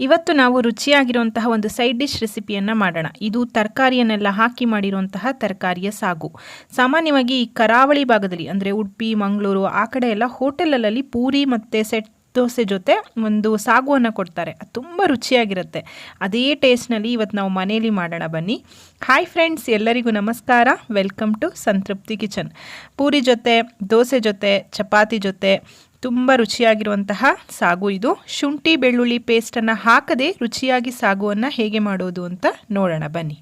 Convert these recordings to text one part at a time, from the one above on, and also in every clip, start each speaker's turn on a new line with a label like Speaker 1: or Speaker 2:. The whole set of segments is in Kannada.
Speaker 1: ಇವತ್ತು ನಾವು ರುಚಿಯಾಗಿರುವಂತಹ ಒಂದು ಸೈಡ್ ಡಿಶ್ ರೆಸಿಪಿಯನ್ನು ಮಾಡೋಣ. ಇದು ತರಕಾರಿಯನ್ನೆಲ್ಲ ಹಾಕಿ ಮಾಡಿರುವಂತಹ ತರಕಾರಿಯ ಸಾಗು. ಸಾಮಾನ್ಯವಾಗಿ ಈ ಕರಾವಳಿ ಭಾಗದಲ್ಲಿ, ಅಂದರೆ ಉಡುಪಿ, ಮಂಗಳೂರು, ಆ ಕಡೆ ಎಲ್ಲ ಹೋಟೆಲಲ್ಲಿ ಪೂರಿ ಮತ್ತು ಸೆಟ್ ದೋಸೆ ಜೊತೆ ಒಂದು ಸಾಗುವನ್ನು ಕೊಡ್ತಾರೆ. ಅದು ತುಂಬ ರುಚಿಯಾಗಿರುತ್ತೆ. ಅದೇ ಟೇಸ್ಟ್ನಲ್ಲಿ ಇವತ್ತು ನಾವು ಮನೇಲಿ ಮಾಡೋಣ ಬನ್ನಿ. ಹಾಯ್ ಫ್ರೆಂಡ್ಸ್ ಎಲ್ಲರಿಗೂ ನಮಸ್ಕಾರ. Welcome to Santrupti kitchen. Puri ಜೊತೆ, ದೋಸೆ ಜೊತೆ, ಚಪಾತಿ ಜೊತೆ ತುಂಬ ರುಚಿಯಾಗಿರುವಂತಹ ಸಾಗು ಇದು. ಶುಂಠಿ ಬೆಳ್ಳುಳ್ಳಿ ಪೇಸ್ಟನ್ನು ಹಾಕದೆ ರುಚಿಯಾಗಿ ಸಾಗುವನ್ನು ಹೇಗೆ ಮಾಡೋದು ಅಂತ ನೋಡೋಣ, ಬನ್ನಿ.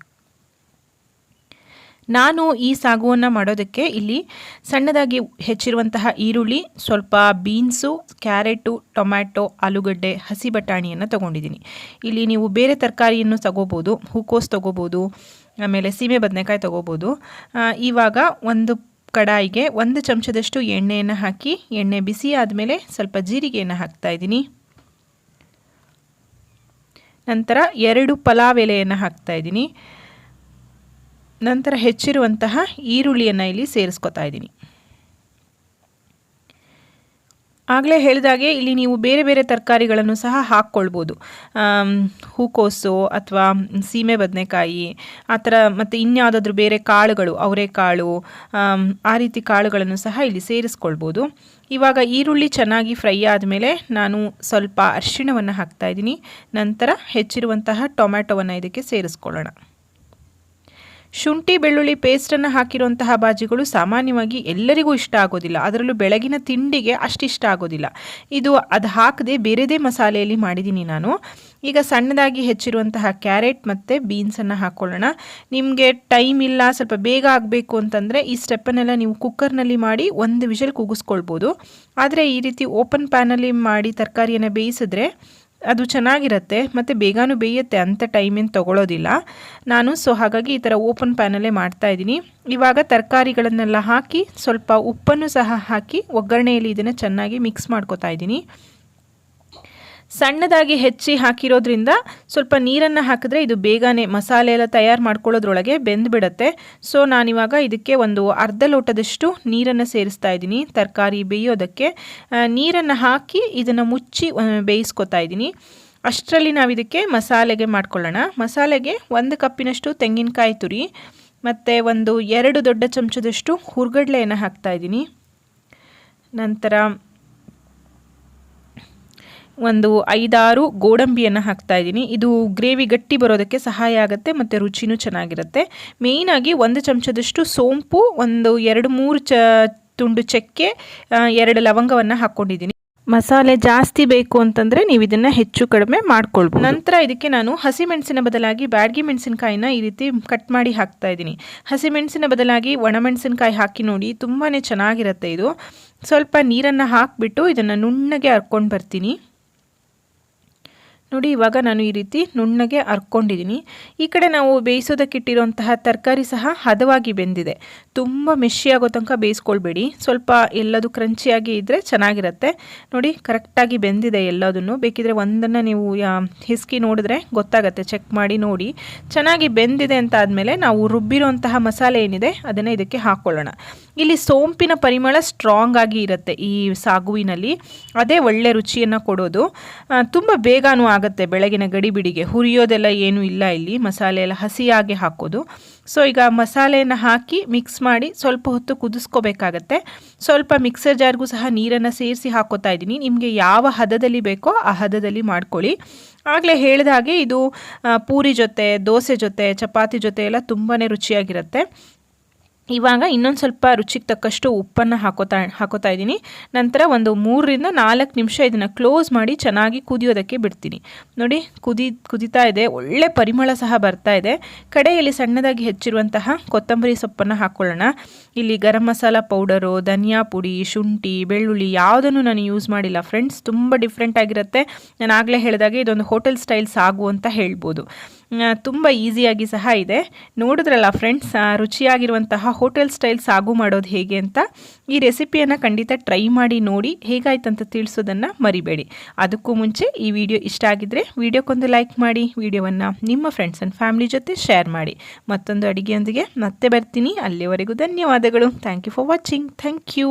Speaker 1: ನಾನು ಈ ಸಾಗುವನ್ನು ಮಾಡೋದಕ್ಕೆ ಇಲ್ಲಿ ಸಣ್ಣದಾಗಿ ಹೆಚ್ಚಿರುವಂತಹ ಈರುಳ್ಳಿ, ಸ್ವಲ್ಪ ಬೀನ್ಸು, ಕ್ಯಾರೆಟು, ಟೊಮ್ಯಾಟೊ, ಆಲೂಗಡ್ಡೆ, ಹಸಿ ಬಟಾಣಿಯನ್ನು ತೊಗೊಂಡಿದ್ದೀನಿ. ಇಲ್ಲಿ ನೀವು ಬೇರೆ ತರಕಾರಿಯನ್ನು ತಗೋಬೋದು, ಹೂಕೋಸ್ ತೊಗೋಬೋದು, ಆಮೇಲೆ ಸೀಮೆ ಬದನೆಕಾಯಿ ತೊಗೋಬೋದು. ಇವಾಗ ಒಂದು ಕಡಾಯಿಗೆ ಒಂದು ಚಮಚದಷ್ಟು ಎಣ್ಣೆಯನ್ನು ಹಾಕಿ ಎಣ್ಣೆ ಬಿಸಿ ಆದಮೇಲೆ ಸ್ವಲ್ಪ ಜೀರಿಗೆಯನ್ನು ಹಾಕ್ತಾ ಇದ್ದೀನಿ. ನಂತರ ಎರಡು ಪಲಾವ್ ಎಲೆಯನ್ನು ಹಾಕ್ತಾ ಇದ್ದೀನಿ. ನಂತರ ಹೆಚ್ಚಿರುವಂತಹ ಈರುಳ್ಳಿಯನ್ನು ಇಲ್ಲಿ ಸೇರಿಸ್ಕೊತಾ ಇದ್ದೀನಿ. ಆಗಲೇ ಹೇಳಿದಾಗೆ ಇಲ್ಲಿ ನೀವು ಬೇರೆ ಬೇರೆ ತರಕಾರಿಗಳನ್ನು ಸಹ ಹಾಕ್ಕೊಳ್ಬೋದು. ಹೂಕೋಸು ಅಥವಾ ಸೀಮೆ ಬದನೆಕಾಯಿ, ಆ ಥರ ಮತ್ತು ಇನ್ಯಾವುದಾದ್ರೂ ಬೇರೆ ಕಾಳುಗಳು, ಅವರೆಕಾಳು ಆ ರೀತಿ ಕಾಳುಗಳನ್ನು ಸಹ ಇಲ್ಲಿ ಸೇರಿಸ್ಕೊಳ್ಬೋದು. ಇವಾಗ ಈರುಳ್ಳಿ ಚೆನ್ನಾಗಿ ಫ್ರೈ ಆದಮೇಲೆ ನಾನು ಸ್ವಲ್ಪ ಅರಿಶಿಣವನ್ನು ಹಾಕ್ತಾಯಿದ್ದೀನಿ ನಂತರ ಹೆಚ್ಚಿರುವಂತಹ ಟೊಮ್ಯಾಟೊವನ್ನು ಇದಕ್ಕೆ ಸೇರಿಸ್ಕೊಳ್ಳೋಣ. ಶುಂಠಿ, ಬೆಳ್ಳುಳ್ಳಿ ಪೇಸ್ಟನ್ನು ಹಾಕಿರುವಂತಹ ಬಾಜಿಗಳು ಸಾಮಾನ್ಯವಾಗಿ ಎಲ್ಲರಿಗೂ ಇಷ್ಟ ಆಗೋದಿಲ್ಲ. ಅದರಲ್ಲೂ ಬೆಳಗಿನ ತಿಂಡಿಗೆ ಅಷ್ಟಿಷ್ಟ ಆಗೋದಿಲ್ಲ. ಇದು ಅದು ಹಾಕದೆ ಬೇರೆದೇ ಮಸಾಲೆಯಲ್ಲಿ ಮಾಡಿದ್ದೀನಿ ನಾನು. ಈಗ ಸಣ್ಣದಾಗಿ ಹೆಚ್ಚಿರುವಂತಹ ಕ್ಯಾರೆಟ್ ಮತ್ತು ಬೀನ್ಸನ್ನು ಹಾಕ್ಕೊಳ್ಳೋಣ ನಿಮಗೆ ಟೈಮ್ ಇಲ್ಲ, ಸ್ವಲ್ಪ ಬೇಗ ಆಗಬೇಕು ಅಂತಂದರೆ ಈ ಸ್ಟೆಪ್ಪನ್ನೆಲ್ಲ ನೀವು ಕುಕ್ಕರ್ನಲ್ಲಿ ಮಾಡಿ ಒಂದು ವಿಷಲ್ ಕೂಗಿಸ್ಕೊಳ್ಬೋದು. ಆದರೆ ಈ ರೀತಿ ಓಪನ್ ಪ್ಯಾನಲ್ಲಿ ಮಾಡಿ ತರಕಾರಿಯನ್ನು ಬೇಯಿಸಿದ್ರೆ ಅದು ಚೆನ್ನಾಗಿರುತ್ತೆ, ಮತ್ತು ಬೇಗನೂ ಬೇಯುತ್ತೆ ಅಂಥ ಟೈಮೇನು ತೊಗೊಳೋದಿಲ್ಲ. ನಾನು ಸೊ ಹಾಗಾಗಿ ಈ ಥರ ಓಪನ್ ಪ್ಯಾನಲ್ಲೇ ಮಾಡ್ತಾಯಿದ್ದೀನಿ ಇವಾಗ ತರಕಾರಿಗಳನ್ನೆಲ್ಲ ಹಾಕಿ ಸ್ವಲ್ಪ ಉಪ್ಪನ್ನು ಸಹ ಹಾಕಿ ಒಗ್ಗರಣೆಯಲ್ಲಿ ಇದನ್ನು ಚೆನ್ನಾಗಿ ಮಿಕ್ಸ್ ಮಾಡ್ಕೋತಾ ಇದ್ದೀನಿ. ಸಣ್ಣದಾಗಿ ಹೆಚ್ಚಿ ಹಾಕಿರೋದ್ರಿಂದ ಸ್ವಲ್ಪ ನೀರನ್ನು ಹಾಕಿದ್ರೆ ಇದು ಬೇಗನೆ ಮಸಾಲೆ ಎಲ್ಲ ತಯಾರು ಮಾಡ್ಕೊಳ್ಳೋದ್ರೊಳಗೆ ಬೆಂದುಬಿಡತ್ತೆ ಸೊ ನಾನಿವಾಗ ಇದಕ್ಕೆ ಒಂದು ಅರ್ಧ ಲೋಟದಷ್ಟು ನೀರನ್ನು ಸೇರಿಸ್ತಾ ಇದ್ದೀನಿ, ತರಕಾರಿ ಬೇಯೋದಕ್ಕೆ. ನೀರನ್ನು ಹಾಕಿ ಇದನ್ನು ಮುಚ್ಚಿ ಬೇಯಿಸ್ಕೊತಾ ಇದ್ದೀನಿ. ಅಷ್ಟರಲ್ಲಿ ನಾವು ಇದಕ್ಕೆ ಮಸಾಲೆಗೆ ಮಾಡ್ಕೊಳ್ಳೋಣ. ಮಸಾಲೆಗೆ ಒಂದು ಕಪ್ಪಿನಷ್ಟು ತೆಂಗಿನಕಾಯಿ ತುರಿ, ಮತ್ತು ಒಂದು ಎರಡು ದೊಡ್ಡ ಚಮಚದಷ್ಟು ಹುರ್ಗಡ್ಲೆಯನ್ನು ಹಾಕ್ತಾಯಿದ್ದೀನಿ ನಂತರ ಒಂದು ಐದಾರು ಗೋಡಂಬಿಯನ್ನು ಹಾಕ್ತಾ ಇದ್ದೀನಿ. ಇದು ಗ್ರೇವಿ ಗಟ್ಟಿ ಬರೋದಕ್ಕೆ ಸಹಾಯ ಆಗುತ್ತೆ ಮತ್ತು ರುಚಿನೂ ಚೆನ್ನಾಗಿರುತ್ತೆ. ಮೇಯ್ನಾಗಿ ಒಂದು ಚಮಚದಷ್ಟು ಸೋಂಪು, ಒಂದು ಎರಡು ಮೂರು ಚ ತುಂಡು ಚಕ್ಕೆ ಎರಡು ಲವಂಗವನ್ನು ಹಾಕ್ಕೊಂಡಿದ್ದೀನಿ ಮಸಾಲೆ ಜಾಸ್ತಿ ಬೇಕು ಅಂತಂದರೆ ನೀವು ಇದನ್ನು ಹೆಚ್ಚು ಕಡಿಮೆ ಮಾಡ್ಕೊಳ್ಬೋದು. ನಂತರ ಇದಕ್ಕೆ ನಾನು ಹಸಿಮೆಣಸಿನ ಬದಲಾಗಿ ಬ್ಯಾಡ್ಗಿ ಮೆಣಸಿನಕಾಯಿನ ಈ ರೀತಿ ಕಟ್ ಮಾಡಿ ಹಾಕ್ತಾ ಇದ್ದೀನಿ. ಹಸಿಮೆಣಸಿನ ಬದಲಾಗಿ ಒಣಮೆಣಸಿನಕಾಯಿ ಹಾಕಿ ನೋಡಿ ತುಂಬಾ ಚೆನ್ನಾಗಿರುತ್ತೆ ಇದು. ಸ್ವಲ್ಪ ನೀರನ್ನು ಹಾಕಿಬಿಟ್ಟು ಇದನ್ನು ನುಣ್ಣಗೆ ಹರ್ಕೊಂಡು ಬರ್ತೀನಿ. ನೋಡಿ, ಇವಾಗ ನಾನು ಈ ರೀತಿ ನುಣ್ಣಗೆ ಅರ್ಕೊಂಡಿದ್ದೀನಿ. ಈ ಕಡೆ ನಾವು ಬೇಯಿಸೋದಕ್ಕಿಟ್ಟಿರುವಂತಹ ತರಕಾರಿ ಸಹ ಹದವಾಗಿ ಬೆಂದಿದೆ. ತುಂಬ ಮೆಶಿಯಾಗೋ ತನಕ ಬೇಯಿಸ್ಕೊಳ್ಬೇಡಿ. ಸ್ವಲ್ಪ ಎಲ್ಲದು ಕ್ರಂಚಿಯಾಗಿ ಇದ್ದರೆ ಚೆನ್ನಾಗಿರುತ್ತೆ. ನೋಡಿ, ಕರೆಕ್ಟಾಗಿ ಬೆಂದಿದೆ ಎಲ್ಲದನ್ನು. ಬೇಕಿದ್ರೆ ಒಂದನ್ನು ನೀವು ಹಿಸ್ಕಿ ನೋಡಿದ್ರೆ ಗೊತ್ತಾಗತ್ತೆ. ಚೆಕ್ ಮಾಡಿ ನೋಡಿ. ಚೆನ್ನಾಗಿ ಬೆಂದಿದೆ ಅಂತ ಆದಮೇಲೆ ನಾವು ರುಬ್ಬಿರುವಂತಹ ಮಸಾಲೆ ಏನಿದೆ, ಅದನ್ನು ಇದಕ್ಕೆ ಹಾಕ್ಕೊಳ್ಳೋಣ ಇಲ್ಲಿ ಸೋಂಪಿನ ಪರಿಮಳ ಸ್ಟ್ರಾಂಗ್ ಆಗಿ ಇರುತ್ತೆ ಈ ಸಾಗುವಿನಲ್ಲಿ. ಅದೇ ಒಳ್ಳೆ ರುಚಿಯನ್ನು ಕೊಡೋದು. ತುಂಬ ಬೇಗನೂ ಆಗುತ್ತೆ, ಬೆಳಗಿನ ಗಡಿಬಿಡಿಗೆ. ಹುರಿಯೋದೆಲ್ಲ ಏನೂ ಇಲ್ಲ ಇಲ್ಲಿ. ಮಸಾಲೆ ಎಲ್ಲ ಹಸಿಯಾಗಿ ಹಾಕೋದು. ಸೊ ಈಗ ಮಸಾಲೆಯನ್ನು ಹಾಕಿ ಮಿಕ್ಸ್ ಮಾಡಿ ಸ್ವಲ್ಪ ಹೊತ್ತು ಕುದಿಸ್ಕೋಬೇಕಾಗತ್ತೆ. ಸ್ವಲ್ಪ ಮಿಕ್ಸರ್ ಜಾರ್ಗೂ ಸಹ ನೀರನ್ನು ಸೇರಿಸಿ ಹಾಕೋತಾ ಇದ್ದೀನಿ. ನಿಮಗೆ ಯಾವ ಹದದಲ್ಲಿ ಬೇಕೋ ಆ ಹದದಲ್ಲಿ ಮಾಡ್ಕೊಳ್ಳಿ. ಆಗಲೇ ಹೇಳಿದ ಹಾಗೆ ಇದು ಪೂರಿ ಜೊತೆ, ದೋಸೆ ಜೊತೆ, ಚಪಾತಿ ಜೊತೆ ಎಲ್ಲ ತುಂಬಾ ರುಚಿಯಾಗಿರುತ್ತೆ. ಇವಾಗ ಇನ್ನೊಂದು ಸ್ವಲ್ಪ ರುಚಿಗೆ ತಕ್ಕಷ್ಟು ಉಪ್ಪನ್ನು ಹಾಕೋತಾ ಹಾಕೋತಾ ಇದ್ದೀನಿ. ನಂತರ ಒಂದು ಮೂರರಿಂದ ನಾಲ್ಕು ನಿಮಿಷ ಇದನ್ನು ಕ್ಲೋಸ್ ಮಾಡಿ ಚೆನ್ನಾಗಿ ಕುದಿಯೋದಕ್ಕೆ ಬಿಡ್ತೀನಿ. ನೋಡಿ, ಕುದಿ, ಕುದಿತಾ ಇದೆ. ಒಳ್ಳೆ ಪರಿಮಳ ಸಹ ಬರ್ತಾ ಇದೆ. ಕಡೆಯಲ್ಲಿ ಸಣ್ಣದಾಗಿ ಹೆಚ್ಚಿರುವಂತಹ ಕೊತ್ತಂಬರಿ ಸೊಪ್ಪನ್ನು ಹಾಕ್ಕೊಳ್ಳೋಣ ಇಲ್ಲಿ ಗರಂ ಮಸಾಲ ಪೌಡರು, ಧನಿಯಾ ಪುಡಿ, ಶುಂಠಿ, ಬೆಳ್ಳುಳ್ಳಿ ಯಾವುದನ್ನು ನಾನು ಯೂಸ್ ಮಾಡಿಲ್ಲ. ಫ್ರೆಂಡ್ಸ್ ತುಂಬ ಡಿಫ್ರೆಂಟ್ ಆಗಿರುತ್ತೆ. ನಾನು ಆಗಲೇ ಹೇಳಿದಾಗೆ ಇದೊಂದು ಹೋಟೆಲ್ ಸ್ಟೈಲ್ ಸಾಗು ಅಂತ ಹೇಳ್ಬೋದು. ತುಂಬ ಈಸಿಯಾಗಿ ಸಹ ಇದೆ. ನೋಡಿದ್ರಲ್ಲ ಫ್ರೆಂಡ್ಸ್ ರುಚಿಯಾಗಿರುವಂತಹ ಹೋಟೆಲ್ ಸ್ಟೈಲ್ ಸಾಗು ಮಾಡೋದು ಹೇಗೆ ಅಂತ? ಈ ರೆಸಿಪಿಯನ್ನು ಖಂಡಿತ ಟ್ರೈ ಮಾಡಿ ನೋಡಿ ಹೇಗಾಯ್ತಂತ ತಿಳಿಸೋದನ್ನು ಮರಿಬೇಡಿ. ಅದಕ್ಕೂ ಮುಂಚೆ ಈ ವಿಡಿಯೋ ಇಷ್ಟ ಆಗಿದ್ದರೆ ವಿಡಿಯೋಕ್ಕೊಂದು ಲೈಕ್ ಮಾಡಿ ವಿಡಿಯೋವನ್ನು ನಿಮ್ಮ ಫ್ರೆಂಡ್ಸ್ ಆ್ಯಂಡ್ ಫ್ಯಾಮಿಲಿ ಜೊತೆ ಶೇರ್ ಮಾಡಿ. ಮತ್ತೊಂದು ಅಡುಗೆಯೊಂದಿಗೆ ಮತ್ತೆ ಬರ್ತೀನಿ. ಅಲ್ಲಿವರೆಗೂ ಧನ್ಯವಾದಗಳು. Thank you for watching thank you